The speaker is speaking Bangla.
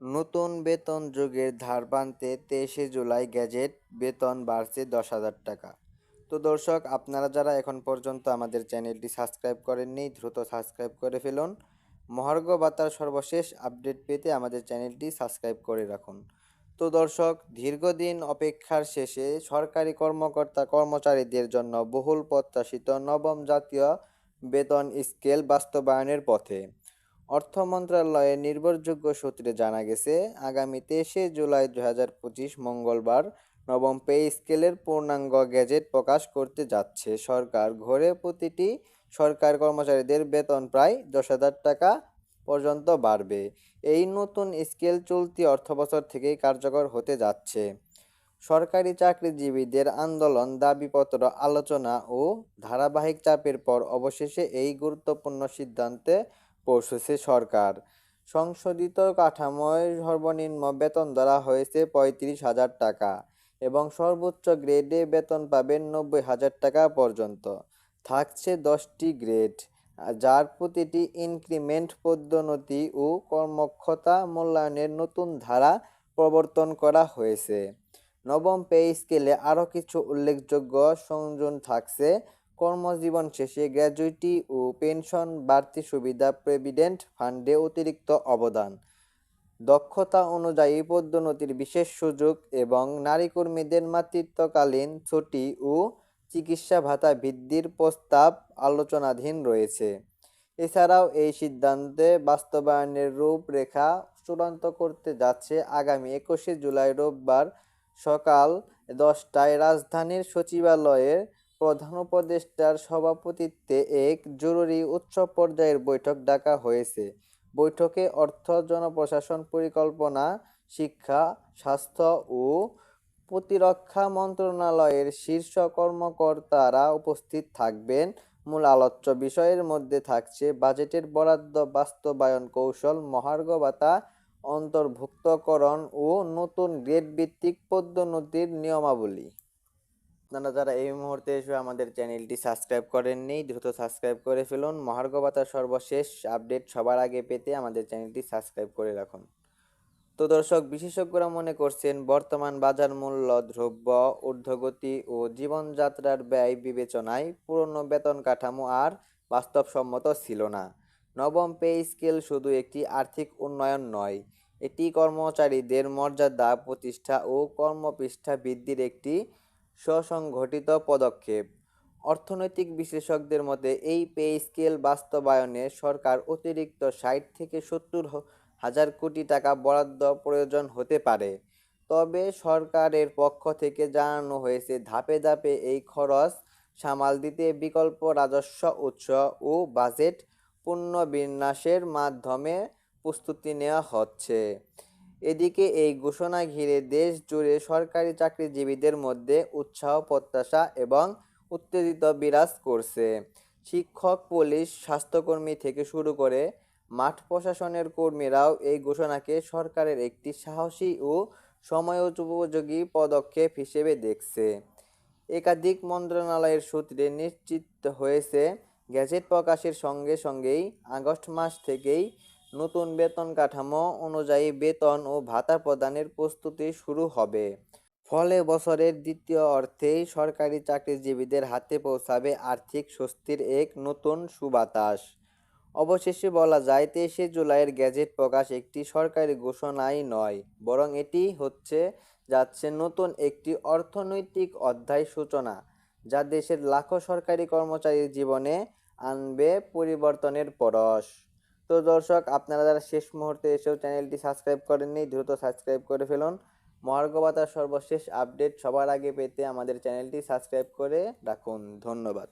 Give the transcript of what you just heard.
নতুন বেতন যুগের ধার বানতে তেইশে জুলাই গ্যাজেট, বেতন বাড়ছে দশ হাজার টাকা। তো দর্শক, আপনারা যারা এখন পর্যন্ত আমাদের চ্যানেলটি সাবস্ক্রাইব করেননি, দ্রুত সাবস্ক্রাইব করে ফেলুন। মহার্ঘ ভাতার সর্বশেষ আপডেট পেতে আমাদের চ্যানেলটি সাবস্ক্রাইব করে রাখুন। তো দর্শক, দীর্ঘদিন অপেক্ষার শেষে সরকারি কর্মকর্তা কর্মচারীদের জন্য বহুল প্রত্যাশিত নবম জাতীয় বেতন স্কেল বাস্তবায়নের পথে। অর্থ মন্ত্রণালয়ের নির্ভরযোগ্য সূত্রে জানা গেছে, আগামী তেইশে জুলাই দু হাজার পঁচিশ মঙ্গলবার নবম পে স্কেলের পূর্ণাঙ্গ গেজেট প্রকাশ করতে যাচ্ছে। সরকার ঘরে প্রতিটি সরকার কর্মচারীদের বেতন প্রায় দশ হাজার টাকা পর্যন্ত বাড়বে। এই নতুন স্কেল চলতি অর্থবছর থেকেই কার্যকর হতে যাচ্ছে। সরকারি চাকরিজীবীদের আন্দোলন, দাবিপত্র, আলোচনা ও ধারাবাহিক চাপের পর অবশেষে এই গুরুত্বপূর্ণ সিদ্ধান্তে পৌঁছেছে সরকার। সংশোধিত কাঠামোয় সর্বনিম্ন বেতন ধরা হয়েছে পঁয়ত্রিশ হাজার টাকা এবং সর্বোচ্চ গ্রেডে বেতন পাবেন নব্বই হাজার টাকা পর্যন্ত। থাকছে দশটি গ্রেড যার প্রতিটি ইনক্রিমেন্ট পদোন্নতি ও কর্মক্ষতা মূল্যায়নের নতুন ধারা প্রবর্তন করা হয়েছে। নবম পে স্কেলে আরও কিছু উল্লেখযোগ্য সংযোজন থাকছে। কর্মজীবন শেষে গ্র্যাজুইটি ও পেনশন বাড়তি সুবিধা প্রভিডেন্ট ফান্ডে অতিরিক্ত অবদান। দক্ষতা অনুযায়ী পদোন্নতির বিশেষ সুযোগ এবং নারী কর্মীদের মাতৃত্বকালীন ছুটি ও চিকিৎসা ভাতা বৃদ্ধির প্রস্তাব আলোচনাধীন রয়েছে। এছাড়াও এই সিদ্ধান্তে বাস্তবায়নের রূপরেখা চূড়ান্ত করতে যাচ্ছে আগামী একুশে জুলাই রোববার সকাল দশটায় রাজধানীর সচিবালয়ের প্রধান উপদেষ্টার সভাপতিত্বে এক জরুরি উচ্চ পর্যায়ের বৈঠক ডাকা হয়েছে। বৈঠকে অর্থ, জনপ্রশাসন পরিকল্পনা, শিক্ষা, স্বাস্থ্য ও প্রতিরক্ষা মন্ত্রণালয়ের শীর্ষ কর্মকর্তারা উপস্থিত থাকবেন। মূল আলোচ্য বিষয়ের মধ্যে থাকছে বাজেটের বরাদ্দ, বাস্তবায়ন কৌশল মহার্ঘ ভাতা অন্তর্ভুক্তকরণ ও নতুন গ্রেড ভিত্তিক পদোন্নতির নিয়মাবলী। আপনারা যারা এই মুহূর্তে এসে আমাদের চ্যানেলটি সাবস্ক্রাইব করেননি, দ্রুত সাবস্ক্রাইব করে ফেলুন। মহার্ঘ ভাতার সর্বশেষ আপডেট সবার আগে পেতে আমাদের চ্যানেলটি সাবস্ক্রাইব করে রাখুন। তো দর্শক, বিশেষজ্ঞরা মনে করছেন, বর্তমান বাজার মূল্য দ্রব্য, ঊর্ধ্বগতি ও জীবনযাত্রার ব্যয় বিবেচনায় পুরনো বেতন কাঠামো আর বাস্তবসম্মত ছিল না। নবম পে স্কেল শুধু একটি আর্থিক উন্নয়ন নয়, এটি কর্মচারীদের মর্যাদা, প্রতিষ্ঠা ও কর্মপৃষ্ঠা বৃদ্ধির একটি স্বসংঘটিত পদক্ষেপ। অর্থনৈতিক বিশেষজ্ঞদের মতে, এই পে স্কেল বাস্তবায়নে সরকার অতিরিক্ত ষাট থেকে সত্তর হাজার কোটি টাকা বরাদ্দ প্রয়োজন হতে পারে। তবে সরকারের পক্ষ থেকে জানানো হয়েছে, ধাপে ধাপে এই খরচ সামাল দিতে বিকল্প রাজস্ব উৎস ও বাজেট পুনর্বিন্যাসের মাধ্যমে প্রস্তুতি নেওয়া হচ্ছে। এদিকে এই ঘোষণা ঘিরে দেশ জুড়ে সরকারি চাকরিজীবীদের মধ্যে উৎসাহ, প্রত্যাশা এবং উত্তেজিত বিরাজ করছে। শিক্ষক, পুলিশ, স্বাস্থ্যকর্মী থেকে শুরু করে মাঠ প্রশাসনের কর্মীরাও এই ঘোষণাকে সরকারের একটি সাহসী ও সময়োপযোগী পদক্ষেপ হিসেবে দেখছে। একাধিক মন্ত্রণালয়ের সূত্রে নিশ্চিত হয়েছে, গ্যাজেট প্রকাশের সঙ্গে সঙ্গেই আগস্ট মাস থেকেই নতুন বেতন কাঠামো অনুযায়ী বেতন ও ভাতা প্রদানের প্রস্তুতি শুরু হবে। ফলে বছরের দ্বিতীয় অর্থেই সরকারি চাকরিজীবীদের হাতে পৌঁছাবে আর্থিক স্বস্তির এক নতুন সুবাতাস। অবশেষে বলা যায়, তেইশে জুলাইয়ের গ্যাজেট প্রকাশ একটি সরকারি ঘোষণাই নয়, বরং এটি হচ্ছে, যাচ্ছে নতুন একটি অর্থনৈতিক অধ্যায় সূচনা, যা দেশের লাখো সরকারি কর্মচারীর জীবনে আনবে পরিবর্তনের পরশ। তো দর্শক, আপনারা যারা শেষ মুহূর্তে এসেও চ্যানেলটি সাবস্ক্রাইব করেননি, দ্রুত সাবস্ক্রাইব করে ফেলুন। মহার্ঘভাতার সর্বশেষ আপডেট সবার আগে পেতে আমাদের চ্যানেলটি সাবস্ক্রাইব করে রাখুন। ধন্যবাদ।